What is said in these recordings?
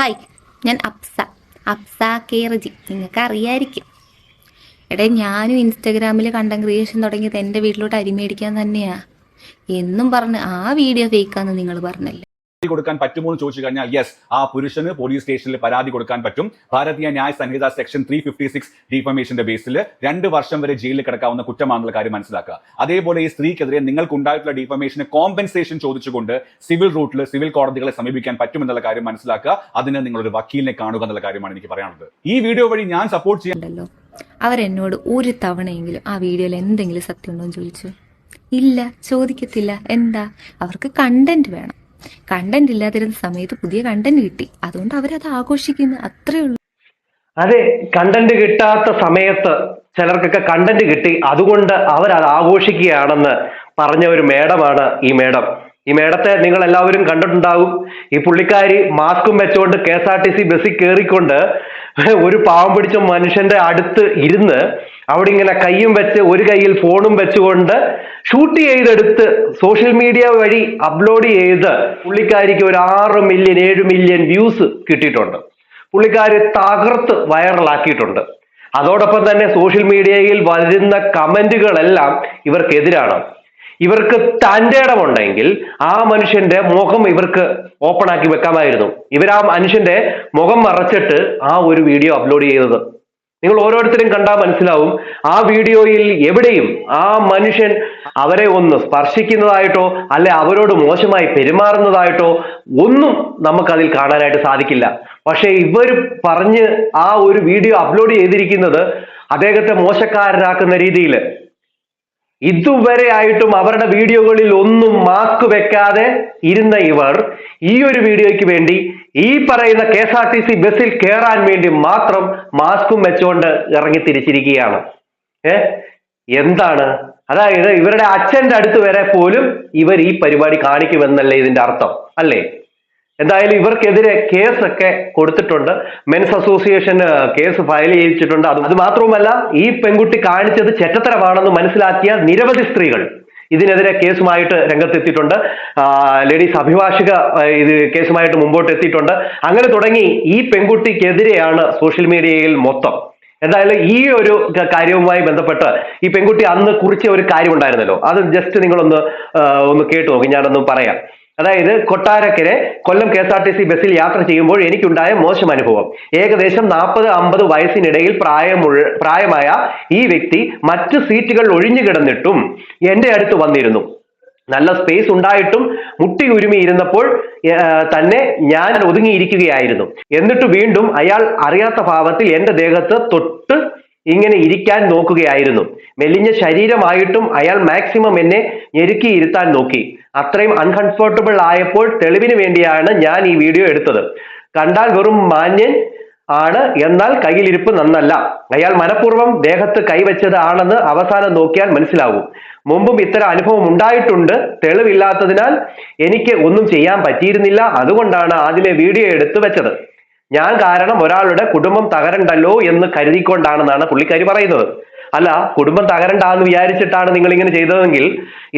Hi. ഞാൻ അപ്സ. അപ്സ കേറജി നിങ്ങൾക്ക് അറിയായിരിക്കും. എടേ ഞാനും ഇൻസ്റ്റാഗ്രാമിൽ കണ്ടന്റ് ക്രിയേഷൻ തുടങ്ങിയത് എന്റെ വീട്ടിലോട്ട് അരിമേടിക്കാൻ തന്നെയാ. എന്നും പറഞ്ഞ് ആ വീഡിയോ ഫേക്കാന്ന് നിങ്ങൾ പറഞ്ഞല്ലേ? കൊടുക്കാൻ പറ്റുമോ എന്ന് ചോദിച്ചു കഴിഞ്ഞാൽ യെസ് ആ പുരുഷന് പോലീസ് സ്റ്റേഷനിൽ പരാതി കൊടുക്കാൻ പറ്റും. Bharatiya Nyaya Sanhita section three fifty six ഡിഫമേഷന്റെ ബേസിൽ രണ്ട് വർഷം വരെ ജയിലിൽ കിടക്കാവുന്ന കുറ്റമാണെന്നുള്ള കാര്യം മനസ്സിലാക്കുക. അതേപോലെ ഈ സ്ത്രീക്കെതിരെ നിങ്ങൾക്ക് ഉണ്ടായിട്ടുള്ള ഡിഫമേഷന് കോമ്പൻസേഷൻ ചോദിച്ചുകൊണ്ട് സിവിൽ റൂട്ടിൽ സിവിൽ കോടതികളെ സമീപിക്കാൻ പറ്റുമെന്നുള്ള കാര്യം മനസ്സിലാക്കുക. അതിന് നിങ്ങളൊരു വക്കീലിനെ കാണുക എന്നുള്ള കാര്യമാണ് എനിക്ക് പറയാനുള്ളത്. ഈ വീഡിയോ വഴി ഞാൻ സപ്പോർട്ട് അവർ അവരെന്നോട് ഒരു തവണയെങ്കിലും ആ വീഡിയോയിൽ എന്തെങ്കിലും സത്യമുണ്ടോ എന്ന് ചോദിച്ചു. ഇല്ല ചോദിക്കത്തില്ല. എന്താ? അവർക്ക് കണ്ടന്റ് വേണം. കണ്ടന്റ് ഇല്ലാതിരുന്ന സമയത്ത് പുതിയ കണ്ടന്റ് കിട്ടി. അതുകൊണ്ട് അവരത് ആഘോഷിക്കുന്നു. അത്രേ ഉള്ളൂ. അതെ കണ്ടന്റ് കിട്ടാത്ത സമയത്ത് ചിലർക്കൊക്കെ കണ്ടന്റ് കിട്ടി. അതുകൊണ്ട് അവരത് ആഘോഷിക്കുകയാണെന്ന് പറഞ്ഞ ഒരു മേഡമാണ് ഈ മേഡം ഈ മേഡത്തെ നിങ്ങൾ എല്ലാവരും കണ്ടിട്ടുണ്ടാവും ഈ പുള്ളിക്കാരി മാസ്കും വെച്ചുകൊണ്ട് K S R T C ബസ്സിൽ കയറിക്കൊണ്ട് ഒരു പാവം പിടിച്ച മനുഷ്യന്റെ അടുത്ത് ഇരുന്ന് അവിടെ ഇങ്ങനെ കൈയും വെച്ച് ഒരു കൈയിൽ ഫോണും വെച്ചുകൊണ്ട് ഷൂട്ട് ചെയ്തെടുത്ത് സോഷ്യൽ മീഡിയ വഴി അപ്ലോഡ് ചെയ്ത് പുള്ളിക്കാരിക്ക് ഒരു ആറ് മില്യൺ ഏഴ് മില്യൺ വ്യൂസ് കിട്ടിയിട്ടുണ്ട്. പുള്ളിക്കാരി തകർത്ത് വൈറലാക്കിയിട്ടുണ്ട്. അതോടൊപ്പം തന്നെ സോഷ്യൽ മീഡിയയിൽ വരുന്ന കമന്റുകളെല്ലാം ഇവർക്കെതിരാണ്. ഇവർക്ക് തന്റെ ഇടമുണ്ടെങ്കിൽ ആ മനുഷ്യന്റെ മുഖം ഇവർക്ക് ഓപ്പൺ ആക്കി വെക്കാമായിരുന്നു. ഇവർ ആ മനുഷ്യന്റെ മുഖം മറച്ചിട്ട് ആ ഒരു വീഡിയോ അപ്ലോഡ് ചെയ്തത്. നിങ്ങൾ ഓരോരുത്തരും കണ്ടാൽ മനസ്സിലാവും. ആ വീഡിയോയിൽ എവിടെയും ആ മനുഷ്യൻ അവരെ ഒന്ന് സ്പർശിക്കുന്നതായിട്ടോ അല്ലെ അവരോട് മോശമായി പെരുമാറുന്നതായിട്ടോ ഒന്നും നമുക്കതിൽ കാണാനായിട്ട് സാധിക്കില്ല. പക്ഷേ ഇവർ പറഞ്ഞ് ആ ഒരു വീഡിയോ അപ്ലോഡ് ചെയ്തിരിക്കുന്നത് അദ്ദേഹത്തെ മോശക്കാരനാക്കുന്ന രീതിയിൽ ഇതുവരെ ആയിട്ടും അവരുടെ വീഡിയോകളിൽ ഒന്നും മാസ്ക് വെക്കാതെ ഇരുന്ന ഇവർ ഈ ഒരു വീഡിയോയ്ക്ക് വേണ്ടി ഈ പറയുന്ന K S R T C ബസ്സിൽ കയറാൻ വേണ്ടി മാത്രം മാസ്കും വെച്ചുകൊണ്ട് ഇറങ്ങി തിരിച്ചിരിക്കുകയാണ്. ഏ? എന്താണ്? അതായത് ഇവരുടെ അച്ഛന്റെ അടുത്ത് വരെ പോലും ഇവർ ഈ പരിപാടി കാണിക്കുമെന്നല്ലേ ഇതിന്റെ അർത്ഥം അല്ലേ? എന്തായാലും ഇവർക്കെതിരെ കേസൊക്കെ കൊടുത്തിട്ടുണ്ട്. മെൻസ് അസോസിയേഷൻ കേസ് ഫയൽ ചെയ്തിട്ടുണ്ട് അത് മാത്രവുമല്ല ഈ പെൺകുട്ടി കാണിച്ചത് ചെറ്റത്തരമാണെന്ന് മനസ്സിലാക്കിയ നിരവധി സ്ത്രീകൾ ഇതിനെതിരെ കേസുമായിട്ട് രംഗത്തെത്തിയിട്ടുണ്ട്. ലേഡീസ് അഭിഭാഷക ഇത് കേസുമായിട്ട് മുമ്പോട്ട് എത്തിയിട്ടുണ്ട് അങ്ങനെ തുടങ്ങി ഈ പെൺകുട്ടിക്കെതിരെയാണ് സോഷ്യൽ മീഡിയയിൽ മൊത്തം. എന്തായാലും ഈ ഒരു കാര്യവുമായി ബന്ധപ്പെട്ട് ഈ പെൺകുട്ടി അന്ന് കുറിച്ച ഒരു കാര്യം ഉണ്ടായിരുന്നല്ലോ അത് ജസ്റ്റ് നിങ്ങളൊന്ന് ഒന്ന് കേട്ടു നോക്കി. ഞാനൊന്ന് പറയാം. അതായത് കൊട്ടാരക്കരെ Kollam K S R T C ബസ്സിൽ യാത്ര ചെയ്യുമ്പോൾ എനിക്കുണ്ടായ മോശം അനുഭവം. ഏകദേശം നാൽപ്പത് അമ്പത് വയസ്സിനിടയിൽ പ്രായമുള്ള പ്രായമായ ഈ വ്യക്തി മറ്റ് സീറ്റുകൾ ഒഴിഞ്ഞു കിടന്നിട്ടും എന്റെ അടുത്ത് വന്നിരുന്നു. നല്ല സ്പേസ് ഉണ്ടായിട്ടും മുട്ടി ഉരുമി ഇരുന്നപ്പോൾ തന്നെ ഞാൻ ഒതുങ്ങിയിരിക്കുകയായിരുന്നു. എന്നിട്ട് വീണ്ടും അയാൾ അറിയാത്ത ഭാവത്തിൽ എന്റെ ദേഹത്ത് തൊട്ട് ഇങ്ങനെ ഇരിക്കാൻ നോക്കുകയായിരുന്നു. മെലിഞ്ഞ ശരീരമായിട്ടും അയാൾ മാക്സിമം എന്നെ ഞെരുക്കി ഇരുത്താൻ നോക്കി. അത്രയും അൺകംഫർട്ടബിൾ ആയപ്പോൾ തെളിവിന് വേണ്ടിയാണ് ഞാൻ ഈ വീഡിയോ എടുത്തത്. കണ്ടാൽ വെറും മാന്യൻ ആണ് എന്നാൽ കയ്യിലിരിപ്പ് നന്നല്ല. അയാൾ മനഃപൂർവം ദേഹത്ത് കൈവച്ചത് ആണെന്ന് അവസാനം നോക്കിയാൽ മനസ്സിലാവും മുമ്പും ഇത്തരം അനുഭവം ഉണ്ടായിട്ടുണ്ട്. തെളിവില്ലാത്തതിനാൽ എനിക്ക് ഒന്നും ചെയ്യാൻ പറ്റിയിരുന്നില്ല. അതുകൊണ്ടാണ് ആദ്യമേ വീഡിയോ എടുത്തു വെച്ചത്. ഞാൻ കാരണം ഒരാളുടെ കുടുംബം തകരണ്ടല്ലോ എന്ന് കരുതിക്കൊണ്ടാണെന്നാണ് പുള്ളിക്കാരി പറയുന്നത്. അല്ല കുടുംബം തകരണ്ടാന്ന് വിചാരിച്ചിട്ടാണ് നിങ്ങൾ ഇങ്ങനെ ചെയ്തതെങ്കിൽ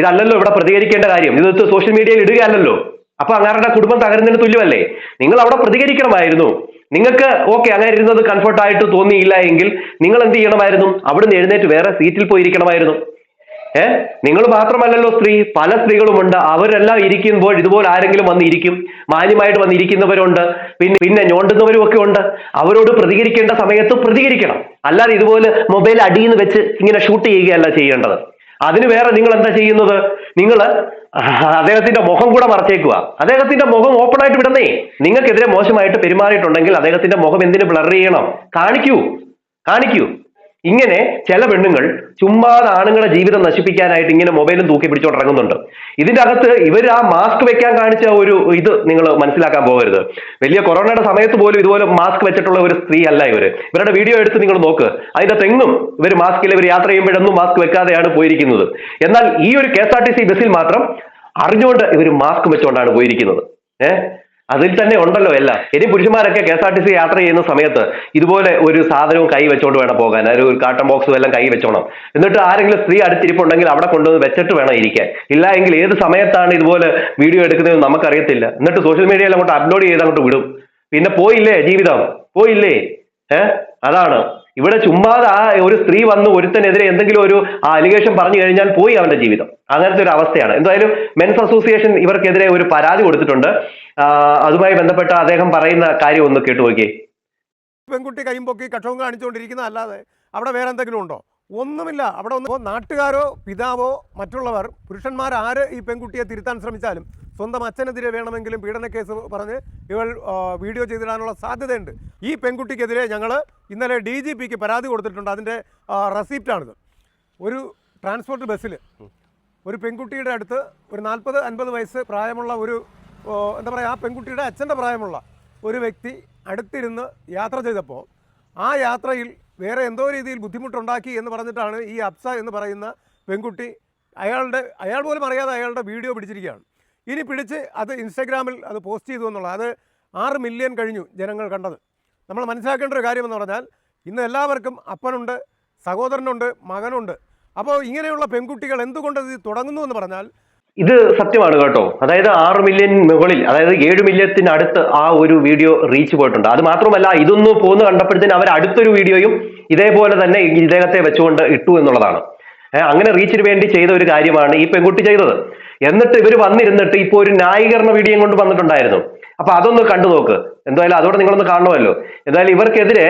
ഇതല്ലല്ലോ ഇവിടെ പ്രതികരിക്കേണ്ട കാര്യം. ഇത് സോഷ്യൽ മീഡിയയിൽ ഇടുകയല്ലല്ലോ. അപ്പൊ അങ്ങാരുടെ കുടുംബം തകരുന്നതിന് തുല്യമല്ലേ? നിങ്ങൾ അവിടെ പ്രതികരിക്കണമായിരുന്നു. നിങ്ങൾക്ക് ഓക്കെ അങ്ങനെ ഇരുന്നത് കംഫർട്ടായിട്ട് തോന്നിയില്ല എങ്കിൽ നിങ്ങൾ എന്ത് ചെയ്യണമായിരുന്നു? അവിടുന്ന് എഴുന്നേറ്റ് വേറെ സീറ്റിൽ പോയി ഇരിക്കണമായിരുന്നു ഏ? നിങ്ങൾ മാത്രമല്ലല്ലോ സ്ത്രീ. പല സ്ത്രീകളുമുണ്ട്. അവരെല്ലാം ഇരിക്കുമ്പോൾ ഇതുപോലെ ആരെങ്കിലും വന്നിരിക്കും മാന്യമായിട്ട് വന്നിരിക്കുന്നവരുണ്ട് പിന്നെ പിന്നെ ഞോണ്ടുന്നവരും ഒക്കെ ഉണ്ട്. അവരോട് പ്രതികരിക്കേണ്ട സമയത്ത് പ്രതികരിക്കണം. അല്ലാതെ ഇതുപോലെ മൊബൈൽ അടിയിൽ വെച്ച് ഇങ്ങനെ ഷൂട്ട് ചെയ്യുകയല്ല ചെയ്യേണ്ടത്. അതിന് വേറെ നിങ്ങൾ എന്താ ചെയ്യുന്നത്? നിങ്ങൾ അദ്ദേഹത്തിന്റെ മുഖം കൂടെ മറച്ചേക്കുക. അദ്ദേഹത്തിന്റെ മുഖം ഓപ്പൺ ആയിട്ട് വിടണേ നിങ്ങൾക്കെതിരെ മോശമായിട്ട് പെരുമാറിയിട്ടുണ്ടെങ്കിൽ അദ്ദേഹത്തിന്റെ മുഖം എന്തിനു ബ്ലർ ചെയ്യണം? കാണിക്കൂ. കാണിക്കൂ. ഇങ്ങനെ ചില പെണ്ണുങ്ങൾ ചുമ്മാതെ ആണുങ്ങളെ ജീവിതം നശിപ്പിക്കാനായിട്ട് ഇങ്ങനെ മൊബൈലും തൂക്കി പിടിച്ചോണ്ട് ഇറങ്ങുന്നുണ്ട് ഇതിന്റെ അകത്ത് ഇവർ ആ മാസ്ക് വെക്കാൻ കാണിച്ച ഒരു ഇത് നിങ്ങൾ മനസ്സിലാക്കാൻ പോകരുത്. വലിയ കൊറോണയുടെ സമയത്ത് പോലും ഇതുപോലെ മാസ്ക് വെച്ചിട്ടുള്ള ഒരു സ്ത്രീ അല്ല ഇവർ. ഇവരുടെ വീഡിയോ എടുത്ത് നിങ്ങൾ നോക്ക്. അതിന്റെ തെങ്ങും ഇവർ മാസ്കിൽ ഇവർ യാത്ര ചെയ്യുമ്പോഴൊന്നും മാസ്ക് വെക്കാതെയാണ് പോയിരിക്കുന്നത്. എന്നാൽ ഈ ഒരു K S R T C ബസ്സിൽ മാത്രം അറിഞ്ഞുകൊണ്ട് ഇവർ മാസ്ക് വെച്ചുകൊണ്ടാണ് പോയിരിക്കുന്നത്. ഏഹ്? അതിൽ തന്നെ ഉണ്ടല്ലോ എല്ലാം. ഇനി പുരുഷന്മാരൊക്കെ K S R T C യാത്ര ചെയ്യുന്ന സമയത്ത് ഇതുപോലെ ഒരു സാധനവും കൈ വെച്ചോണ്ട് വേണം പോകാൻ. ഒരു കാട്ടൺ ബോക്സും എല്ലാം കൈ വെച്ചോണം. എന്നിട്ട് ആരെങ്കിലും സ്ത്രീ അടുത്തിരിപ്പുണ്ടെങ്കിൽ അവിടെ കൊണ്ടുവന്ന് വെച്ചിട്ട് വേണം ഇരിക്കാൻ. ഇല്ല എങ്കിൽ ഏത് സമയത്താണ് ഇതുപോലെ വീഡിയോ എടുക്കുന്നത് നമുക്കറിയത്തില്ല. എന്നിട്ട് സോഷ്യൽ മീഡിയയിൽ അങ്ങോട്ട് അപ്ലോഡ് ചെയ്ത് അങ്ങോട്ട് വിടും. പിന്നെ പോയില്ലേ ജീവിതം? പോയില്ലേ? ഏഹ് അതാണ്. ഇവിടെ ചുമ്മാതെ ആ ഒരു സ്ത്രീ വന്ന് ഒരുത്തനെതിരെ എന്തെങ്കിലും ഒരു അലിഗേഷൻ പറഞ്ഞു കഴിഞ്ഞാൽ പോയി അവന്റെ ജീവിതം. അങ്ങനത്തെ ഒരു അവസ്ഥയാണ്. എന്തായാലും മെൻസ് അസോസിയേഷൻ ഇവർക്കെതിരെ ഒരു പരാതി കൊടുത്തിട്ടുണ്ട്. അതുമായി ബന്ധപ്പെട്ട അദ്ദേഹം പറയുന്ന കാര്യം ഒന്ന് കേട്ടു നോക്കിയേ. പെൺകുട്ടി കൈമ്പൊക്കി കക്ഷവും കാണിച്ചുകൊണ്ടിരിക്കുന്ന അല്ലാതെ അവിടെ വേറെ എന്തെങ്കിലും ഉണ്ടോ? ഒന്നുമില്ല. അവിടെ ഒന്ന് നാട്ടുകാരോ പിതാവോ മറ്റുള്ളവർ പുരുഷന്മാർ ആര് ഈ പെൺകുട്ടിയെ തിരുത്താൻ ശ്രമിച്ചാലും സ്വന്തം അച്ഛനെതിരെ വേണമെങ്കിലും പീഡന കേസ് പറഞ്ഞ് ഇവൾ വീഡിയോ ചെയ്തിടാനുള്ള സാധ്യതയുണ്ട്. ഈ പെൺകുട്ടിക്കെതിരെ ഞങ്ങൾ ഇന്നലെ ഡി ജി പിക്ക് പരാതി കൊടുത്തിട്ടുണ്ട്. അതിന്റെ റെസിപ്റ്റാണിത്. ഒരു ട്രാൻസ്പോർട്ട് ബസ്സിൽ ഒരു പെൺകുട്ടിയുടെ അടുത്ത് ഒരു നാൽപ്പത് അൻപത് വയസ്സ് പ്രായമുള്ള ഒരു എന്താ പറയുക ആ പെൺകുട്ടിയുടെ അച്ഛന്റെ പ്രായമുള്ള ഒരു വ്യക്തി അടുത്തിരുന്ന് യാത്ര ചെയ്തപ്പോൾ ആ യാത്രയിൽ വേറെ എന്തോ രീതിയിൽ ബുദ്ധിമുട്ടുണ്ടാക്കി എന്ന് പറഞ്ഞിട്ടാണ് ഈ അപ്സ എന്ന് പറയുന്ന പെൺകുട്ടി അയാളുടെ അയാൾ പോലും അറിയാതെ അയാളുടെ വീഡിയോ പിടിച്ചിരിക്കുകയാണ്. ഇനി പിടിച്ച് അത് ഇൻസ്റ്റാഗ്രാമിൽ അത് പോസ്റ്റ് ചെയ്തു എന്നുള്ളത് അത് ആറ് മില്യൺ കഴിഞ്ഞു ജനങ്ങൾ കണ്ടത്. നമ്മൾ മനസ്സിലാക്കേണ്ട ഒരു കാര്യമെന്ന് പറഞ്ഞാൽ ഇന്ന് എല്ലാവർക്കും അപ്പനുണ്ട് സഹോദരനുണ്ട് മകനുണ്ട്. അപ്പോൾ ഇങ്ങനെയുള്ള പെൺകുട്ടികൾ എന്തുകൊണ്ട് ഇത് തുടങ്ങുന്നു എന്ന് പറഞ്ഞാൽ ഇത് സത്യമാണ് കേട്ടോ. അതായത് ആറ് മില്യൺ മുകളിൽ അതായത് ഏഴ് മില്യത്തിന് അടുത്ത് ആ ഒരു വീഡിയോ റീച്ച് പോയിട്ടുണ്ട്. അത് മാത്രമല്ല ഇതൊന്ന് പോന്ന് കണ്ടപ്പോഴത്തേന് അവർ അടുത്തൊരു വീഡിയോയും ഇതേപോലെ തന്നെ ഇദ്ദേഹത്തെ വെച്ചുകൊണ്ട് ഇട്ടു എന്നുള്ളതാണ്. അങ്ങനെ റീച്ചിന് വേണ്ടി ചെയ്ത ഒരു കാര്യമാണ് ഈ പെൺകുട്ടി ചെയ്തത്. എന്നിട്ട് ഇവർ വന്നിരുന്നിട്ട് ഇപ്പോൾ ഒരു ന്യായീകരണ വീഡിയോ കൊണ്ട് വന്നിട്ടുണ്ടായിരുന്നു. അപ്പൊ അതൊന്ന് കണ്ടു നോക്ക്. എന്തായാലും അതോടെ നിങ്ങളൊന്ന് കാണണമല്ലോ എന്തായാലും ഇവർക്കെതിരെ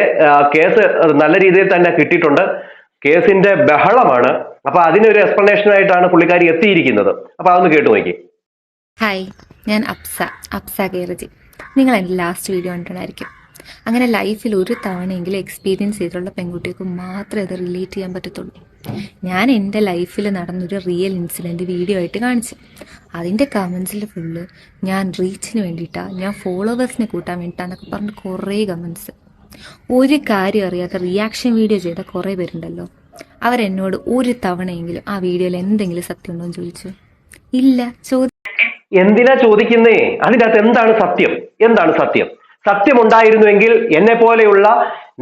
കേസ് നല്ല രീതിയിൽ തന്നെ കിട്ടിയിട്ടുണ്ട്. കേസിന്റെ ബഹളമാണ്. അപ്പൊ അതിനൊരു എക്സ്പ്ലനേഷൻ ആയിട്ടാണ് പുള്ളിക്കാരി എത്തിയിരിക്കുന്നത്. അപ്പൊ അതൊന്ന് കേട്ടു നോക്കി. ഹായ് ഞാൻ അപ്സ അപ്സ കേരജി. നിങ്ങൾ എന്റെ ലാസ്റ്റ് വീഡിയോ കണ്ടിട്ടുണ്ടായിരിക്കും. അങ്ങനെ ലൈഫിൽ ഒരു തവണയെങ്കിലും എക്സ്പീരിയൻസ് ചെയ്തിട്ടുള്ള പെൺകുട്ടികൾക്ക് മാത്രമേ അത് റിലേറ്റ് ചെയ്യാൻ പറ്റത്തുള്ളൂ. ഞാൻ എന്റെ ലൈഫിൽ നടന്നൊരു റിയൽ ഇൻസിഡന്റ് വീഡിയോ ആയിട്ട് കാണിച്ചു. അതിന്റെ കമൻസിൽ ഫുള്ള് ഞാൻ റീച്ചിന് വേണ്ടിയിട്ടാണ് ഞാൻ ഫോളോവേഴ്സിനെ കൂട്ടാൻ വേണ്ടിയിട്ടാന്നൊക്കെ പറഞ്ഞിട്ട് കുറേ കമൻസ് ഒരു കാര്യം അറിയാത്ത റിയാക്ഷൻ വീഡിയോ ചെയ്ത കുറേ പേരുണ്ടല്ലോ. അവരെന്നോട് ഒരു തവണയെങ്കിലും ആ വീഡിയോയിൽ എന്തെങ്കിലും സത്യം ഉണ്ടോ എന്ന് ചോദിച്ചു. ഇല്ല ചോദ്യം എന്തിനാ ചോദിക്കുന്നേ? അതിനകത്ത് എന്താണ് സത്യം? എന്താണ് സത്യം? സത്യം ഉണ്ടായിരുന്നുവെങ്കിൽ എന്നെ പോലെയുള്ള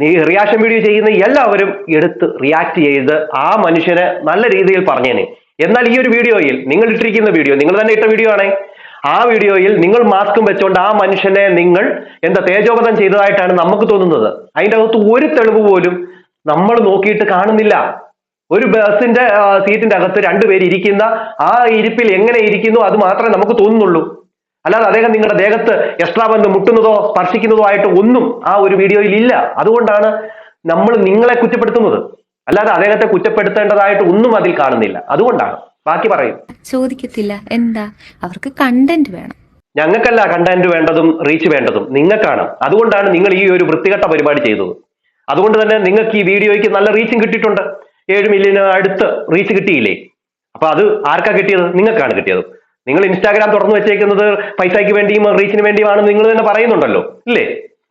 നീ റിയാക്ഷൻ വീഡിയോ ചെയ്യുന്ന എല്ലാവരും എടുത്ത് റിയാക്ട് ചെയ്ത് ആ മനുഷ്യനെ നല്ല രീതിയിൽ പറഞ്ഞേനെ. എന്നാൽ ഈ ഒരു വീഡിയോയിൽ നിങ്ങൾ ഇട്ടിരിക്കുന്ന വീഡിയോ നിങ്ങൾ തന്നെ ഇട്ട വീഡിയോ ആണേ. ആ വീഡിയോയിൽ നിങ്ങൾ മാസ്കും വെച്ചുകൊണ്ട് ആ മനുഷ്യനെ നിങ്ങൾ എന്താ തേജോഗതം ചെയ്തതായിട്ടാണ് നമുക്ക് തോന്നുന്നത്. അതിന്റെ അകത്ത് ഒരു തെളിവ് പോലും നമ്മൾ നോക്കിയിട്ട് കാണുന്നില്ല. ഒരു ബസിന്റെ സീറ്റിന്റെ അകത്ത് രണ്ടുപേര് ഇരിക്കുന്ന ആ ഇരിപ്പിൽ എങ്ങനെ ഇരിക്കുന്നു അത് മാത്രമേ നമുക്ക് തോന്നുന്നുള്ളൂ. അല്ലാതെ അദ്ദേഹം നിങ്ങളുടെ ദേഹത്ത് എക്സ്ട്രാ ബന്ധം മുട്ടുന്നതോ സ്പർശിക്കുന്നതോ ആയിട്ട് ഒന്നും ആ ഒരു വീഡിയോയിൽ ഇല്ല. അതുകൊണ്ടാണ് നമ്മൾ നിങ്ങളെ കുറ്റപ്പെടുത്തുന്നത്. അല്ലാതെ അദ്ദേഹത്തെ കുറ്റപ്പെടുത്തേണ്ടതായിട്ട് ഒന്നും അതിൽ കാണുന്നില്ല. അതുകൊണ്ടാണ്. ബാക്കി പറയും. ചോദിക്കത്തില്ല. എന്താ? അവർക്ക് കണ്ടന്റ് വേണം. ഞങ്ങൾക്കല്ല കണ്ടന്റ് വേണ്ടതും റീച്ച് വേണ്ടതും. നിങ്ങൾക്കാണ്. അതുകൊണ്ടാണ് നിങ്ങൾ ഈ ഒരു വൃത്തികെട്ട പരിപാടി ചെയ്തത്. അതുകൊണ്ട് തന്നെ നിങ്ങൾക്ക് ഈ വീഡിയോയ്ക്ക് നല്ല റീച്ചും കിട്ടിയിട്ടുണ്ട്. ഏഴ് മില്യന് അടുത്ത് റീച്ച് കിട്ടിയില്ലേ? അപ്പൊ അത് ആർക്കാ കിട്ടിയത്? നിങ്ങൾക്കാണ് കിട്ടിയത്. നിങ്ങൾ ഇൻസ്റ്റാഗ്രാം തുറന്നു വെച്ചേക്കുന്നത് പൈസയ്ക്ക് വേണ്ടിയും റീച്ചിന് വേണ്ടിയുമാണെന്ന് നിങ്ങൾ തന്നെ പറയുന്നുണ്ടല്ലോ ഇല്ലേ?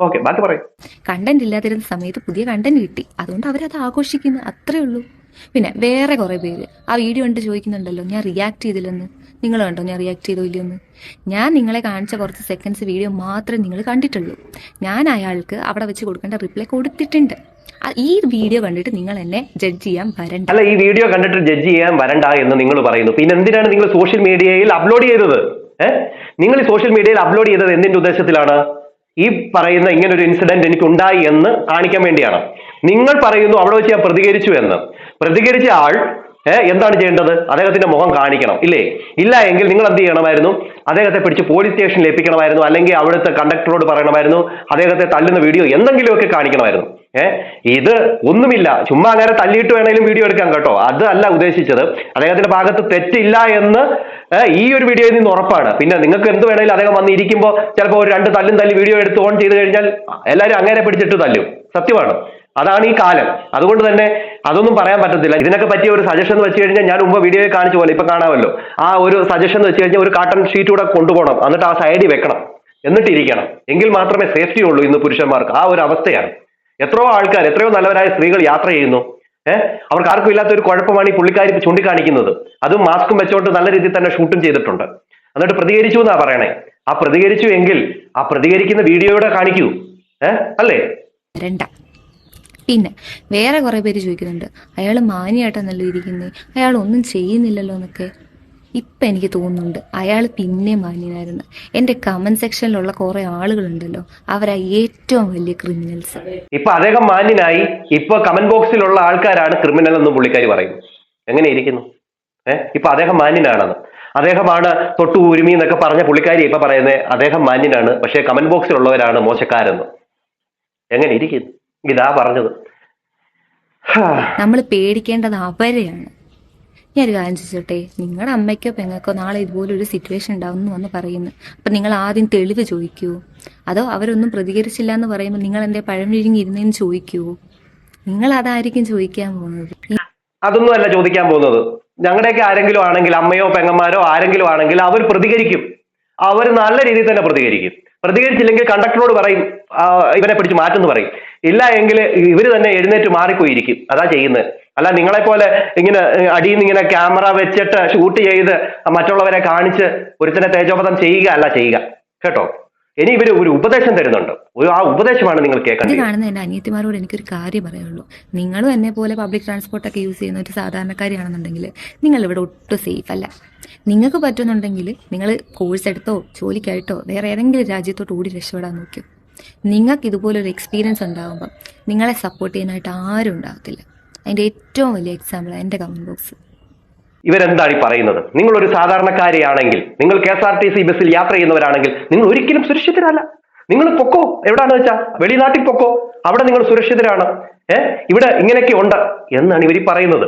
ഓക്കെ ബാക്കി പറയും. കണ്ടന്റ് ഇല്ലാതിരുന്ന സമയത്ത് പുതിയ കണ്ടന്റ് കിട്ടി. അതുകൊണ്ട് അവരത് ആഘോഷിക്കുന്നു അത്രേ ഉള്ളൂ. പിന്നെ വേറെ കുറെ പേര് ആ വീഡിയോ കണ്ട് ചോദിക്കുന്നുണ്ടല്ലോ ഞാൻ റിയാക്ട് ചെയ്തില്ലെന്ന്. നിങ്ങൾ കണ്ടോ ഞാൻ റിയാക്ട് ചെയ്തോ ഇല്ലയെന്ന്? ഞാൻ നിങ്ങളെ കാണിച്ച കുറച്ച് സെക്കൻഡ്സ് വീഡിയോ മാത്രമേ നിങ്ങൾ കണ്ടിട്ടുള്ളൂ. ഞാൻ അയാൾക്ക് അവിടെ വെച്ച് കൊടുക്കേണ്ട റിപ്ലൈ കൊടുത്തിട്ടുണ്ട്. ഈ വീഡിയോ കണ്ടിട്ട് നിങ്ങൾ എന്നെ ജഡ്ജ് ചെയ്യാൻ വരണ്ട. അല്ല ഈ വീഡിയോ കണ്ടിട്ട് ജഡ്ജ് ചെയ്യാൻ വരണ്ട എന്ന് നിങ്ങൾ പറയുന്നു. പിന്നെ എന്തിനാണ് നിങ്ങൾ സോഷ്യൽ മീഡിയയിൽ അപ്ലോഡ് ചെയ്തത്? ഏഹ് നിങ്ങൾ ഈ സോഷ്യൽ മീഡിയയിൽ അപ്ലോഡ് ചെയ്തത് എന്തിന്റെ ഉദ്ദേശത്തിലാണ്? ഈ പറയുന്ന ഇങ്ങനെ ഒരു ഇൻസിഡന്റ് എനിക്ക് ഉണ്ടായി എന്ന് കാണിക്കാൻ വേണ്ടിയാണ്. നിങ്ങൾ പറയുന്നു അവിടെ വെച്ച് ഞാൻ പ്രതികരിച്ചു എന്ന്. പ്രതികരിച്ച ആൾ എന്താണ് ചെയ്യേണ്ടത്? അദ്ദേഹത്തിന്റെ മുഖം കാണിക്കണം. ഇല്ലേ? ഇല്ല എങ്കിൽ നിങ്ങൾ എന്ത് ചെയ്യണമായിരുന്നു? അദ്ദേഹത്തെ പിടിച്ച് പോലീസ് സ്റ്റേഷനിൽ ഏൽപ്പിക്കണമായിരുന്നു അല്ലെങ്കിൽ അവിടുത്തെ കണ്ടക്ടറോട് പറയണമായിരുന്നു അദ്ദേഹത്തെ തല്ലുന്ന വീഡിയോ എന്തെങ്കിലുമൊക്കെ കാണിക്കണമായിരുന്നു. ഏഹ് ഇത് ഒന്നുമില്ല. ചുമ്മാ അങ്ങനെ തല്ലിയിട്ട് വേണേലും വീഡിയോ എടുക്കാം കേട്ടോ. അത് അല്ല ഉദ്ദേശിച്ചത്. അദ്ദേഹത്തിന്റെ ഭാഗത്ത് തെറ്റില്ല എന്ന് ഈ ഒരു വീഡിയോയിൽ നിന്ന് ഉറപ്പാണ്. പിന്നെ നിങ്ങൾക്ക് എന്ത് വേണേലും അദ്ദേഹം വന്നിരിക്കുമ്പോൾ ചിലപ്പോൾ ഒരു രണ്ട് തല്ലും തല്ലി വീഡിയോ എടുത്ത് ഓൺ ചെയ്ത് കഴിഞ്ഞാൽ എല്ലാവരും അങ്ങനെ പിടിച്ചിട്ട് തല്ലും. സത്യമാണ്. അതാണ് ഈ കാലം. അതുകൊണ്ട് തന്നെ അതൊന്നും പറയാൻ പറ്റത്തില്ല. ഇതിനൊക്കെ പറ്റിയ ഒരു സജഷൻ വെച്ച് കഴിഞ്ഞാൽ ഞാൻ മുമ്പ് വീഡിയോയിൽ കാണിച്ചു പോലെ ഇപ്പൊ കാണാമല്ലോ. ആ ഒരു സജഷൻ വെച്ച് കഴിഞ്ഞാൽ ഒരു കാട്ടൺ ഷീറ്റ് കൂടെ കൊണ്ടുപോകണം. എന്നിട്ട് ആ സൈഡിൽ വെക്കണം. എന്നിട്ട് ഇരിക്കണം എങ്കിൽ മാത്രമേ സേഫ്റ്റി ഉള്ളൂ ഇന്ന് പുരുഷന്മാർക്ക്. ആ ഒരു അവസ്ഥയാണ്. എത്രയോ ആൾക്കാർ എത്രയോ നല്ലവരായ സ്ത്രീകൾ യാത്ര ചെയ്യുന്നു. ഏഹ് അവർക്ക് ആർക്കും ഇല്ലാത്ത ഒരു കുഴപ്പമാണ് ഈ പുള്ളിക്കാരി ചൂണ്ടിക്കാണിക്കുന്നത്. അതും മാസ്കും വെച്ചോണ്ട് നല്ല രീതിയിൽ തന്നെ ഷൂട്ടും ചെയ്തിട്ടുണ്ട്. എന്നിട്ട് പ്രതികരിച്ചു എന്നാ പറയണേ? ആ പ്രതികരിച്ചു എങ്കിൽ ആ പ്രതികരിക്കുന്ന വീഡിയോയുടെ കാണിക്കൂ. ഏഹ് അല്ലേ? പിന്നെ വേറെ കുറേ പേര് ചോദിക്കുന്നുണ്ട് അയാൾ മാനിയായിട്ടാണല്ലോ ഇരിക്കുന്നത് അയാൾ ഒന്നും ചെയ്യുന്നില്ലല്ലോ എന്നൊക്കെ. ഇപ്പം എനിക്ക് തോന്നുന്നുണ്ട് അയാൾ പിന്നെ മാന്യനായിരുന്നു. എന്റെ കമന്റ് സെക്ഷനിലുള്ള കുറേ ആളുകളുണ്ടല്ലോ അവരാ ഏറ്റവും വലിയ ക്രിമിനൽസ് ഇപ്പൊ അദ്ദേഹം മാന്യനായി ഇപ്പൊ കമന്റ് ബോക്സിലുള്ള ആൾക്കാരാണ് ക്രിമിനൽ എന്ന് പുള്ളിക്കാരി പറയും എങ്ങനെ ഇരിക്കുന്നു ഏഹ് ഇപ്പൊ അദ്ദേഹം മാന്യനാണെന്ന്. അദ്ദേഹമാണ് തൊട്ടു ഉരുമി എന്നൊക്കെ പറഞ്ഞ പുള്ളിക്കാരി ഇപ്പൊ പറയുന്നത് അദ്ദേഹം മാന്യനാണ് പക്ഷേ കമന്റ് ബോക്സിലുള്ളവരാണ് മോശക്കാരെന്ന്. എങ്ങനെ ഇരിക്കുന്നു ഇതാ പറഞ്ഞത്. നമ്മൾ പേടിക്കേണ്ടത് അവരെയാണ്. ഞാൻ ഒരു കാര്യം ചോദിച്ചോട്ടെ? നിങ്ങളുടെ അമ്മയ്ക്കോ പെങ്ങൾക്കോ നാളെ ഇതുപോലെ ഒരു സിറ്റുവേഷൻ ഉണ്ടാവും എന്ന് വന്ന് പറയുന്നു. അപ്പം നിങ്ങൾ ആദ്യം തെളിവ് ചോദിക്കൂ. അതോ അവരൊന്നും പ്രതികരിച്ചില്ല എന്ന് പറയുമ്പോൾ നിങ്ങൾ എന്തേ പഴമിഴിഞ്ഞ് ഇരുന്നേന്ന് ചോദിക്കൂ? നിങ്ങൾ അതായിരിക്കും ചോദിക്കാൻ പോകുന്നത്. അതൊന്നും അല്ല ചോദിക്കാൻ പോകുന്നത്. ഞങ്ങളുടെയൊക്കെ ആരെങ്കിലും ആണെങ്കിൽ അമ്മയോ പെങ്ങന്മാരോ ആരെങ്കിലും ആണെങ്കിൽ അവർ പ്രതികരിക്കും. അവർ നല്ല രീതിയിൽ തന്നെ പ്രതികരിക്കും. പ്രതികരിച്ചില്ലെങ്കിൽ കണ്ടക്ടറോട് പറയും ഇവരെ ഇവനെ പിടിച്ച് മാറ്റെന്ന് പറയും. ഇല്ല എങ്കിൽ ഇവർ തന്നെ എഴുന്നേറ്റ് മാറിപ്പോയിരിക്കും. അതാ ചെയ്യുന്നത്. അല്ല നിങ്ങളെ പോലെ ഇങ്ങനെ അടിയിൽ നിന്ന് ഇങ്ങനെ ക്യാമറ വെച്ചിട്ട് ഷൂട്ട് ചെയ്ത് മറ്റുള്ളവരെ കാണിച്ച് ഒരുത്തനെ തേജോപതം ചെയ്യുക അല്ല ചെയ്യുക. കേട്ടോ? ഇനി ഇവർ ഒരു ഉപദേശം തരുന്നുണ്ട്. ഒരു ആ ഉപദേശമാണ് നിങ്ങൾ ഇത് കേൾക്കേണ്ടത്. കാണുന്ന എന്റെ അനിയത്തിമാരോട് എനിക്കൊരു കാര്യം പറയുള്ളൂ നിങ്ങൾ എന്നെ പോലെ പബ്ലിക് ട്രാൻസ്പോർട്ട് ഒക്കെ യൂസ് ചെയ്യുന്ന ഒരു സാധാരണക്കാരിയാണെന്നുണ്ടെങ്കിൽ നിങ്ങൾ ഇവിടെ ഒട്ടും സേഫ് അല്ല. നിങ്ങൾക്ക് പറ്റുന്നുണ്ടെങ്കിൽ നിങ്ങൾ കോഴ്സ് എടുത്തോ ജോലിക്കായിട്ടോ വേറെ ഏതെങ്കിലും രാജ്യത്തോട്ട് ഓടി രക്ഷപ്പെടാൻ നോക്കൂ. നിങ്ങൾക്ക് ഇതുപോലൊരു എക്സ്പീരിയൻസ് ഉണ്ടാകുമ്പം നിങ്ങളെ സപ്പോർട്ട് ചെയ്യാനായിട്ട് ആരും ഉണ്ടാകത്തില്ല അതിന്റെ ഏറ്റവും വലിയ എക്സാമ്പിൾ എന്റെ കമന്റ് ബോക്സ് ഇവരെന്താണ് ഈ പറയുന്നത്? നിങ്ങൾ ഒരു സാധാരണക്കാരിയാണെങ്കിൽ നിങ്ങൾ K S R T C ബസ്സിൽ യാത്ര ചെയ്യുന്നവരാണെങ്കിൽ നിങ്ങൾ ഒരിക്കലും സുരക്ഷിതരല്ല. നിങ്ങൾ പൊക്കോ? എവിടാന്ന് വെച്ചാൽ വെളിനാട്ടിൽ പൊക്കോ? അവിടെ നിങ്ങൾ സുരക്ഷിതരാണ്. ഏഹ് ഇവിടെ ഇങ്ങനെയൊക്കെ ഉണ്ട് എന്നാണ് ഇവർ പറയുന്നത്.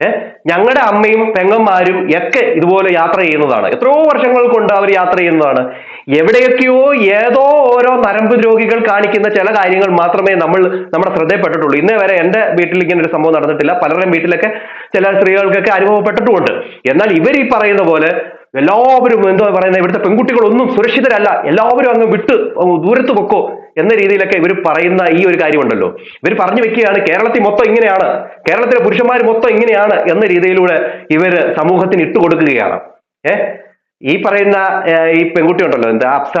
ഏഹ് ഞങ്ങളുടെ അമ്മയും പെങ്ങന്മാരും ഒക്കെ ഇതുപോലെ യാത്ര ചെയ്യുന്നതാണ്. എത്രയോ വർഷങ്ങൾ കൊണ്ട് അവർ യാത്ര ചെയ്യുന്നതാണ്. എവിടെയൊക്കെയോ ഏതോ ഓരോ നരമ്പ് രോഗികൾ കാണിക്കുന്ന ചില കാര്യങ്ങൾ മാത്രമേ നമ്മൾ നമ്മുടെ ശ്രദ്ധയപ്പെട്ടിട്ടുള്ളൂ ഇന്നേ വരെ എന്റെ വീട്ടിൽ ഇങ്ങനെ ഒരു സംഭവം നടന്നിട്ടില്ല. പലരുടെയും വീട്ടിലൊക്കെ ചില സ്ത്രീകൾക്കൊക്കെ അനുഭവപ്പെട്ടിട്ടുമുണ്ട്. എന്നാൽ ഇവർ ഈ പറയുന്ന പോലെ എല്ലാവരും എന്തോ പറയുന്നത്? ഇവിടുത്തെ പെൺകുട്ടികളൊന്നും സുരക്ഷിതരല്ല. എല്ലാവരും അങ്ങ് വിട്ട് ദൂരത്ത് പൊക്കോ എന്ന രീതിയിലൊക്കെ ഇവർ പറയുന്ന ഈ ഒരു കാര്യമുണ്ടല്ലോ. ഇവർ പറഞ്ഞു വെക്കുകയാണ് കേരളത്തിൽ മൊത്തം ഇങ്ങനെയാണ് കേരളത്തിലെ പുരുഷന്മാർ മൊത്തം ഇങ്ങനെയാണ് എന്ന രീതിയിലൂടെ ഇവർ സമൂഹത്തിന് ഇട്ട് കൊടുക്കുകയാണ്. ഏ? ഈ പറയുന്ന ഈ പെൺകുട്ടി ഉണ്ടല്ലോ എന്താ അപ്സ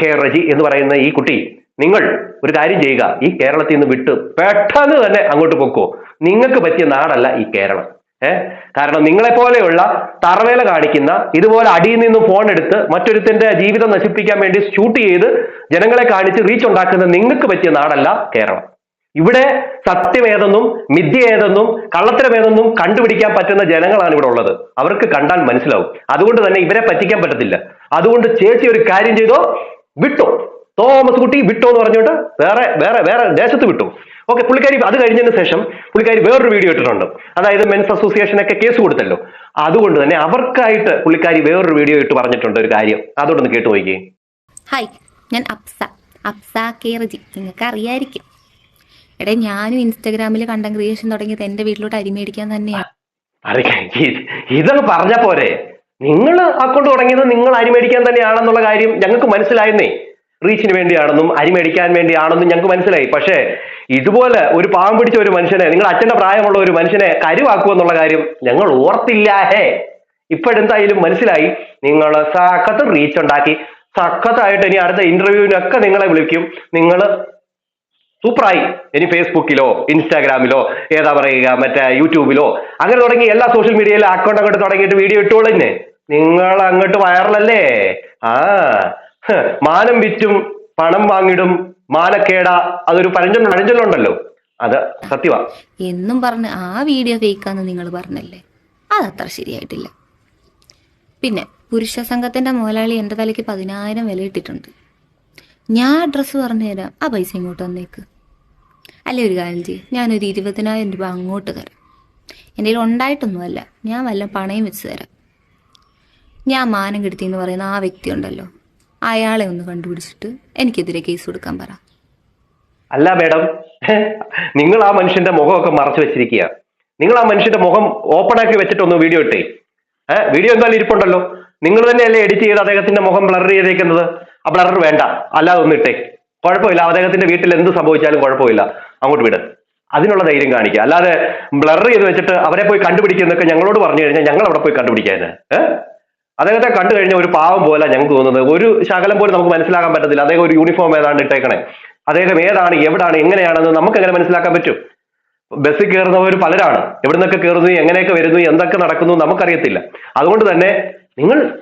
കെ റജി എന്ന് പറയുന്ന ഈ കുട്ടി നിങ്ങൾ ഒരു കാര്യം ചെയ്യുക. ഈ കേരളത്തിൽ നിന്ന് വിട്ട് പെട്ടെന്ന് തന്നെ അങ്ങോട്ട് പൊക്കോ. നിങ്ങൾക്ക് പറ്റിയ നാടല്ല ഈ കേരളം. ഏഹ് കാരണം നിങ്ങളെ പോലെയുള്ള തറവേല കാണിക്കുന്ന ഇതുപോലെ അടിയിൽ നിന്നും ഫോൺ എടുത്ത് മറ്റൊരുത്തിന്റെ ജീവിതം നശിപ്പിക്കാൻ വേണ്ടി ഷൂട്ട് ചെയ്ത് ജനങ്ങളെ കാണിച്ച് റീച്ച് ഉണ്ടാക്കുന്ന നിങ്ങൾക്ക് പറ്റിയ നാടല്ല കേരളം. ഇവിടെ സത്യമേതെന്നും മിഥ്യയേതെന്നും കള്ളത്തരമേതെന്നും കണ്ടുപിടിക്കാൻ പറ്റുന്ന ജനങ്ങളാണ് ഇവിടെ ഉള്ളത്. അവർക്ക് കണ്ടാൽ മനസ്സിലാവും. അതുകൊണ്ട് തന്നെ ഇവരെ പറ്റിക്കാൻ പറ്റത്തില്ല. അതുകൊണ്ട് ചേച്ചി ഒരു കാര്യം ചെയ്തോ? വിട്ടോ. തോമസ് കുട്ടി വിട്ടോ എന്ന് പറഞ്ഞുകൊണ്ട് വേറെ വേറെ വേറെ ദേശത്ത് വിട്ടു. ഓക്കെ പുള്ളിക്കാരി അത് കഴിഞ്ഞതിന് ശേഷം പുള്ളിക്കാരി വേറൊരു വീഡിയോ ഇട്ടിട്ടുണ്ട്. അതായത് മെൻസ് അസോസിയേഷൻ ഒക്കെ കേസ് കൊടുത്തല്ലോ. അതുകൊണ്ട് തന്നെ അവർക്കായിട്ട് പുള്ളിക്കാരി വേറൊരു വീഡിയോ ഇട്ട് പറഞ്ഞിട്ടുണ്ട് ഒരു കാര്യം. അതുകൊണ്ടൊന്ന് കേട്ടു നോക്കി ഹായ് ഞാൻ അപ്സ അപ്സ കേറജി നിങ്ങൾക്ക് അറിയായിരിക്കും എടേ ഞാനും ഇൻസ്റ്റാഗ്രാമിൽ കണ്ടന്റ് ക്രിയേഷൻ തുടങ്ങിയത് എന്റെ വീട്ടിലോട്ട് അരിമേടിക്കാൻ തന്നെയാണ് ഇതൊക്കെ പറഞ്ഞ പോരെ. നിങ്ങൾ അക്കൗണ്ട് തുടങ്ങിയത് നിങ്ങൾ അരി മേടിക്കാൻ തന്നെയാണെന്നുള്ള കാര്യം ഞങ്ങൾക്ക് മനസ്സിലായെന്നേ റീച്ചിന് വേണ്ടിയാണെന്നും അരി മേടിക്കാൻ വേണ്ടിയാണെന്നും ഞങ്ങൾക്ക് മനസ്സിലായി. പക്ഷേ ഇതുപോലെ ഒരു പാവം പിടിച്ച ഒരു മനുഷ്യനെ നിങ്ങൾ അച്ഛന്റെ പ്രായമുള്ള ഒരു മനുഷ്യനെ കരുവാക്കുമെന്നുള്ള കാര്യം ഞങ്ങൾ ഓർത്തില്ല ഹേ. ഇപ്പോഴെന്തായാലും മനസ്സിലായി. നിങ്ങൾ സക്കത്ത് റീച്ച് ഉണ്ടാക്കി. സക്കത്തായിട്ട് ഇനി അടുത്ത ഇന്റർവ്യൂവിനൊക്കെ നിങ്ങളെ വിളിക്കും. നിങ്ങൾ സൂപ്പറായി. ഇനി ഫേസ്ബുക്കിലോ ഇൻസ്റ്റാഗ്രാമിലോ ഏതാ പറയുക മറ്റേ യൂട്യൂബിലോ അങ്ങനെ തുടങ്ങി എല്ലാ സോഷ്യൽ മീഡിയയിലും അക്കൗണ്ട് അങ്ങോട്ട് തുടങ്ങിയിട്ട് വീഡിയോ ഇട്ടോളൂ തന്നെ നിങ്ങൾ അങ്ങോട്ട് വൈറലല്ലേ ആ. മാനം വിറ്റും പണം വാങ്ങിടും മാനക്കേട അതൊരു പഴഞ്ചൊല്ല പഴഞ്ചൊല്ലുണ്ടല്ലോ. അത് സത്യവാ. എന്നും പറഞ്ഞ് ആ വീഡിയോ ഫേക്കാന്ന് നിങ്ങൾ പറഞ്ഞല്ലേ? അതത്ര ശരിയായിട്ടില്ല. പിന്നെ പുരുഷ സംഘത്തിന്റെ മുതലാളി എന്റെ തലയ്ക്ക് പതിനായിരം വില ഇട്ടിട്ടുണ്ട്. ഞാൻ അഡ്രസ്സ് പറഞ്ഞു തരാം. ആ പൈസ ഇങ്ങോട്ട് വന്നേക്ക്. അല്ലേ ഒരു കാര്യം ചെയ്യും. ഞാനൊരു ഇരുപതിനായിരം രൂപ അങ്ങോട്ട് തരാം. എന്റെ കയ്യിൽ ഉണ്ടായിട്ടൊന്നുമല്ല. ഞാൻ വല്ല പണയും വെച്ച് തരാം. ഞാൻ മാനം കെടുത്തി എന്ന് പറയുന്ന ആ വ്യക്തി ഉണ്ടല്ലോ. അയാളെ ഒന്ന് കണ്ടുപിടിച്ചിട്ട് എനിക്കെതിരെ കേസ് കൊടുക്കാൻ പറ. അല്ല മേഡം. നിങ്ങൾ ആ മനുഷ്യന്റെ മുഖമൊക്കെ മറച്ചു വെച്ചിരിക്കുക. നിങ്ങൾ ആ മനുഷ്യന്റെ മുഖം ഓപ്പൺ ആക്കി വെച്ചിട്ടൊന്ന് വീഡിയോ ഇട്ടേ. ഏഹ് വീഡിയോ എന്തായാലും ഇരിപ്പുണ്ടല്ലോ. നിങ്ങൾ തന്നെയല്ലേ എഡിറ്റ് ചെയ്ത് അദ്ദേഹത്തിന്റെ മുഖം ബ്ലർ ചെയ്തേക്കുന്നത്? ആ ബ്ലർ വേണ്ട. അല്ലാതെ ഒന്ന് ഇട്ടേ. കുഴപ്പമില്ല. അദ്ദേഹത്തിന്റെ വീട്ടിൽ എന്ത് സംഭവിച്ചാലും കുഴപ്പമില്ല. അങ്ങോട്ട് വിട്. അതിനുള്ള ധൈര്യം കാണിക്കുക. അല്ലാതെ ബ്ലർ ചെയ്ത് വെച്ചിട്ട് അവരെ പോയി കണ്ടുപിടിക്കുന്നൊക്കെ ഞങ്ങളോട് പറഞ്ഞു കഴിഞ്ഞാൽ ഞങ്ങൾ അവിടെ പോയി കണ്ടുപിടിക്കാൻ ഏഹ് അദ്ദേഹത്തെ കണ്ടു കഴിഞ്ഞാൽ ഒരു പാവം പോലെ ഞങ്ങൾക്ക് തോന്നുന്നത്? ഒരു ശകലം പോലും നമുക്ക് മനസ്സിലാക്കാൻ പറ്റത്തില്ല. അദ്ദേഹം ഒരു യൂണിഫോം ഏതാണ്ട് ഇട്ടേക്കണേ. അദ്ദേഹം ഏതാണ് എവിടാണ് എങ്ങനെയാണെന്ന് നമുക്ക് എങ്ങനെ മനസ്സിലാക്കാൻ പറ്റും? ബസ്സിൽ കയറുന്നവർ പലരാണ്. എവിടുന്നൊക്കെ കയറുന്നു എങ്ങനെയൊക്കെ വരുന്നു എന്തൊക്കെ നടക്കുന്നു നമുക്കറിയത്തില്ല. അതുകൊണ്ട് തന്നെ നിങ്ങൾ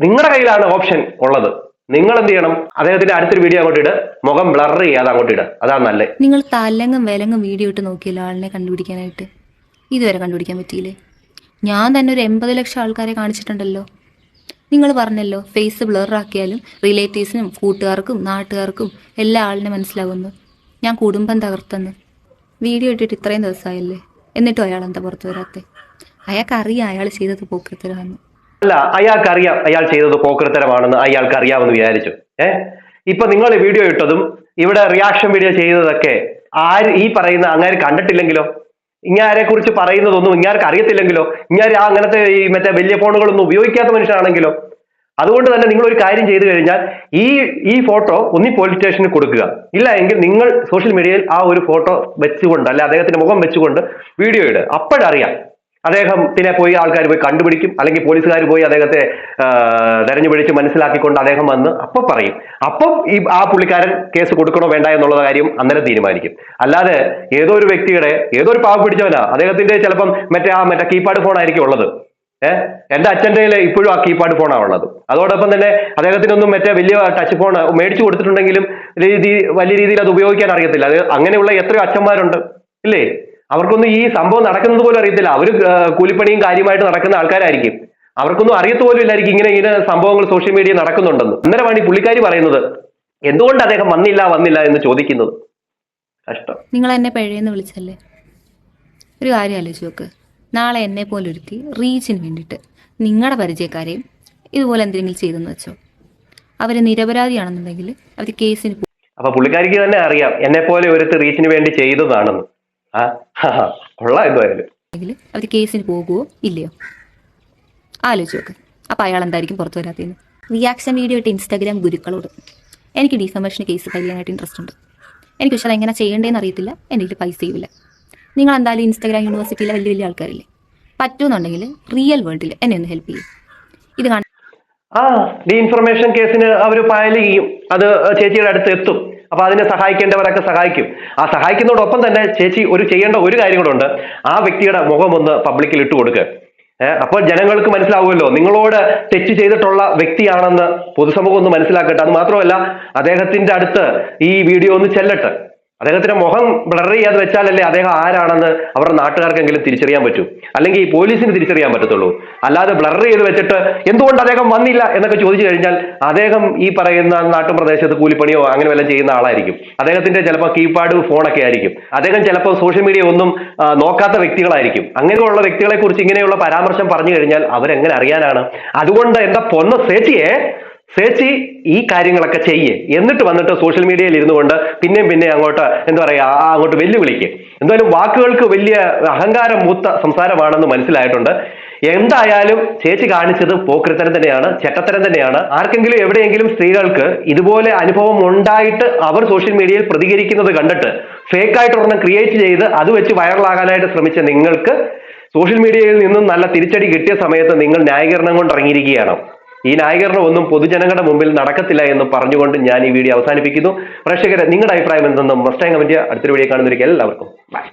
നിങ്ങളുടെ കയ്യിലാണ് ഓപ്ഷൻ ഉള്ളത്. നിങ്ങൾ എന്ത് ചെയ്യണം? അദ്ദേഹത്തിന്റെ അടുത്തൊരു വീഡിയോ അങ്ങോട്ട് ഇട്. മുഖം ബ്ലർ ചെയ്യാതെ അങ്ങോട്ട് ഇട്. അതാണ് നല്ലത്. നിങ്ങൾ തലങ്ങും വിലങ്ങും വീഡിയോ ഇട്ട് നോക്കിയല്ലോ ആളിനെ കണ്ടുപിടിക്കാനായിട്ട്. ഇതുവരെ കണ്ടുപിടിക്കാൻ പറ്റിയില്ലേ? ഞാൻ തന്നെ ഒരു എൺപത് ലക്ഷം ആൾക്കാരെ കാണിച്ചിട്ടുണ്ടല്ലോ. നിങ്ങൾ പറഞ്ഞല്ലോ ഫേസ് ബ്ലറാക്കിയാലും റിലേറ്റീവ്സിനും കൂട്ടുകാർക്കും നാട്ടുകാർക്കും എല്ലാ ആളിനും മനസ്സിലാവുന്നു. ഞാൻ കുടുംബം തകർത്തെന്ന്. വീഡിയോ ഇട്ടിട്ട് ഇത്രയും ദിവസമായല്ലേ? എന്നിട്ടും അയാൾ എന്താ പുറത്തു വരാത്തെ? അയാൾക്കറിയാം അയാൾ ചെയ്തത് പോക്കൃത്തരമാണ് അല്ല അയാൾക്ക് അറിയാം അയാൾ ചെയ്തത് പോക്കൃത്തരമാണെന്ന് അയാൾക്ക് അറിയാമെന്ന് വിചാരിച്ചു. ഏ? ഇപ്പൊ നിങ്ങൾ വീഡിയോ ഇട്ടതും ഇവിടെ റിയാക്ഷൻ വീഡിയോ ചെയ്തതൊക്കെ ആര് ഈ പറയുന്ന അങ്ങനെ കണ്ടിട്ടില്ലെങ്കിലോ? ഇങ്ങാരെ കുറിച്ച് പറയുന്നതൊന്നും ഇങ്ങാർക്ക് അറിയത്തില്ലെങ്കിലോ? ഇങ്ങാർ ആ അങ്ങനത്തെ ഈ മറ്റേ വലിയ ഫോണുകളൊന്നും ഉപയോഗിക്കാത്ത മനുഷ്യനാണെങ്കിലോ? അതുകൊണ്ട് തന്നെ നിങ്ങൾ ഒരു കാര്യം ചെയ്തു കഴിഞ്ഞാൽ ഈ ഈ ഫോട്ടോ ഒന്നി പോലീസ് സ്റ്റേഷനിൽ കൊടുക്കുക. ഇല്ല എങ്കിൽ നിങ്ങൾ സോഷ്യൽ മീഡിയയിൽ ആ ഒരു ഫോട്ടോ വെച്ചുകൊണ്ട് അല്ലെ അദ്ദേഹത്തിന്റെ മുഖം വെച്ചുകൊണ്ട് വീഡിയോ ഇടുക. അപ്പോഴറിയാം അദ്ദേഹത്തിനെ പോയി ആൾക്കാർ പോയി കണ്ടുപിടിക്കും. അല്ലെങ്കിൽ പോലീസുകാർ പോയി അദ്ദേഹത്തെ തെരഞ്ഞു പിടിച്ച് മനസ്സിലാക്കിക്കൊണ്ട് അദ്ദേഹം വന്ന് അപ്പൊ പറയും. അപ്പം ഈ ആ പുള്ളിക്കാരൻ കേസ് കൊടുക്കണോ വേണ്ട എന്നുള്ള കാര്യം അന്നേരം തീരുമാനിക്കും. അല്ലാതെ ഏതോ ഒരു വ്യക്തിയുടെ ഏതോ ഒരു പാവം പിടിച്ചവനാ അദ്ദേഹത്തിന്റെ ചിലപ്പം മറ്റേ ആ മറ്റേ കീപാഡ് ഫോൺ ആയിരിക്കും ഉള്ളത്. ഏഹ് എന്റെ അച്ഛന്റെ ഇപ്പോഴും ആ കീപാഡ് ഫോണാണ് ഉള്ളത്. അതോടൊപ്പം തന്നെ അദ്ദേഹത്തിനൊന്നും മറ്റേ വലിയ ടച്ച് ഫോൺ മേടിച്ചു കൊടുത്തിട്ടുണ്ടെങ്കിലും രീതി വലിയ രീതിയിൽ അത് ഉപയോഗിക്കാൻ അറിയത്തില്ല. അത് അങ്ങനെയുള്ള എത്രയോ അച്ഛന്മാരുണ്ട്. ഇല്ലേ? അവർക്കൊന്നും ഈ സംഭവം നടക്കുന്നത് പോലും അറിയത്തില്ല. അവർ കൂലിപ്പണിയും കാര്യമായിട്ട് നടക്കുന്ന ആൾക്കാരായിരിക്കും. അവർക്കൊന്നും അറിയത്ത് പോലും ഇല്ലായിരിക്കും ഇങ്ങനെ ഇങ്ങനെ സംഭവങ്ങൾ സോഷ്യൽ മീഡിയ നടക്കുന്നുണ്ടെന്ന്. അന്നേരമാണ് ഈ പുള്ളിക്കാരി പറയുന്നത് എന്തുകൊണ്ട് അദ്ദേഹം വന്നില്ല വന്നില്ല എന്ന് ചോദിക്കുന്നത്? കഷ്ടം. നിങ്ങൾ എന്നെ പഴയെന്ന് വിളിച്ചല്ലേ? ഒരു കാര്യം ആലോചിച്ച് നോക്ക്. നാളെ എന്നെ പോലെ ഒരുത്തി റീച്ചിന് വേണ്ടിയിട്ട് നിങ്ങളുടെ പരിചയക്കാരെയും ഇതുപോലെ എന്തെങ്കിലും ചെയ്തെന്ന് വെച്ചോ. അവർ നിരപരാധിയാണെന്നുണ്ടെങ്കിൽ അവർ കേസിന് അപ്പൊ പുള്ളിക്കാരിക്ക് തന്നെ അറിയാം എന്നെ പോലെ ഒരുത്തി റീച്ചിന് വേണ്ടി ചെയ്തതാണെന്ന്. കൊള്ളാം എന്തായാലും അവർ കേസിന് പോകുമോ ഇല്ലയോ? ആലോചിച്ച് നോക്ക്. അപ്പോൾ അയാൾ എന്തായിരിക്കും പുറത്തു വരാത്തതെന്ന്? റിയാക്ഷൻ വീഡിയോ ഇട്ട് ഇൻസ്റ്റാഗ്രാം ഗുരുക്കളോട്. എനിക്ക് ഡിഫമേഷന് കേസ് കഴിയാനായിട്ട് ഇൻട്രസ്റ്റ് ഉണ്ട്. എനിക്ക് പക്ഷേ അതെങ്ങനെ ചെയ്യേണ്ടതെന്ന് അറിയത്തില്ല. എന്റെ കയ്യിൽ പൈസയുമില്ല നിങ്ങൾ എന്തായാലും ഇൻസ്റ്റാഗ്രാം യൂണിവേഴ്സിറ്റിയിലെ വലിയ വലിയ ആൾക്കാരില്ലേ? പറ്റുമെന്നുണ്ടെങ്കിൽ റിയൽ വേൾഡിൽ എന്നെ ഒന്ന് ഹെൽപ്പ് ചെയ്യും. ഇത് കാണാൻ ആ ഡി ഇൻഫർമേഷൻ കേസിന് അവർ ഫയൽ ചെയ്യും. അത് ചേച്ചിയുടെ അടുത്ത് എത്തും. അപ്പൊ അതിനെ സഹായിക്കേണ്ടവരൊക്കെ സഹായിക്കും. ആ സഹായിക്കുന്നതോടൊപ്പം തന്നെ ചേച്ചി ഒരു ചെയ്യേണ്ട ഒരു കാര്യം കൂടെ ഉണ്ട്. ആ വ്യക്തിയുടെ മുഖം ഒന്ന് പബ്ലിക്കിൽ ഇട്ട് കൊടുക്കുക അപ്പോൾ ജനങ്ങൾക്ക് മനസ്സിലാവുമല്ലോ നിങ്ങളോട് തെറ്റ് ചെയ്തിട്ടുള്ള വ്യക്തിയാണെന്ന് പൊതുസമൂഹം ഒന്ന് മനസ്സിലാക്കട്ടെ. അത് മാത്രമല്ല അദ്ദേഹത്തിന്റെ അടുത്ത് ഈ വീഡിയോ ഒന്ന് ചെല്ലട്ടെ. അദ്ദേഹത്തിന്റെ മുഖം ബ്ലർ ചെയ്യാതെ വെച്ചാലല്ലേ അദ്ദേഹം ആരാണെന്ന് അവരുടെ നാട്ടുകാർക്കെങ്കിലും തിരിച്ചറിയാൻ പറ്റൂ. അല്ലെങ്കിൽ ഈ പോലീസിന് തിരിച്ചറിയാൻ പറ്റത്തുള്ളൂ. അല്ലാതെ ബ്ലർ ചെയ്ത് വെച്ചിട്ട് എന്തുകൊണ്ട് അദ്ദേഹം വന്നില്ല എന്നൊക്കെ ചോദിച്ചു കഴിഞ്ഞാൽ അദ്ദേഹം ഈ പറയുന്ന നാട്ടുപ്രദേശത്ത് കൂലിപ്പണിയോ അങ്ങനെ വല്ലതും ചെയ്യുന്ന ആളായിരിക്കും. അദ്ദേഹത്തിന്റെ ചിലപ്പോൾ കീപാഡ് ഫോണൊക്കെ ആയിരിക്കും. അദ്ദേഹം ചിലപ്പോൾ സോഷ്യൽ മീഡിയ ഒന്നും നോക്കാത്ത വ്യക്തികളായിരിക്കും. അങ്ങനെയുള്ള വ്യക്തികളെ കുറിച്ച് ഇങ്ങനെയുള്ള പരാമർശം പറഞ്ഞു കഴിഞ്ഞാൽ അവരെങ്ങനെ അറിയാനാണ്? അതുകൊണ്ട് എന്താ പൊന്ന സേച്ചിയെ സേച്ചി ഈ കാര്യങ്ങളൊക്കെ ചെയ്യ്. എന്നിട്ട് വന്നിട്ട് സോഷ്യൽ മീഡിയയിൽ ഇരുന്നു കൊണ്ട് പിന്നെയും പിന്നെ അങ്ങോട്ട് എന്താ പറയാ അങ്ങോട്ട് വെല്ലുവിളിക്ക്. എന്തായാലും വാക്കുകൾക്ക് വലിയ അഹങ്കാരം മൂത്ത സംസാരമാണെന്ന് മനസ്സിലായിട്ടുണ്ട്. എന്തായാലും ചേച്ചി കാണിച്ചത് പോക്രിത്തരം തന്നെയാണ് ചെറ്റത്തരം തന്നെയാണ്. ആർക്കെങ്കിലും എവിടെയെങ്കിലും സ്ത്രീകൾക്ക് ഇതുപോലെ അനുഭവം ഉണ്ടായിട്ട് അവർ സോഷ്യൽ മീഡിയയിൽ പ്രതികരിക്കുന്നത് കണ്ടിട്ട് ഫേക്ക് ആയിട്ട് ഒരെണ്ണം ക്രിയേറ്റ് ചെയ്ത് അത് വെച്ച് വൈറലാകാനായിട്ട് ശ്രമിച്ച നിങ്ങൾക്ക് സോഷ്യൽ മീഡിയയിൽ നിന്നും നല്ല തിരിച്ചടി കിട്ടിയ സമയത്ത് നിങ്ങൾ ന്യായീകരണം കൊണ്ട് ഇറങ്ങിയിരിക്കുകയാണ്. ഈ നായകരുടെ ഒന്നും പൊതുജനങ്ങളുടെ മുമ്പിൽ നടക്കത്തില്ല എന്ന് പറഞ്ഞുകൊണ്ട് ഞാൻ ഈ വീഡിയോ അവസാനിപ്പിക്കുന്നു. പ്രേക്ഷകരെ നിങ്ങളുടെ അഭിപ്രായം എന്തെന്നും മസ്റ്റാങ് അടുത്തൊരു വീഡിയോ കാണുന്നവർക്ക് എല്ലാവർക്കും ബൈ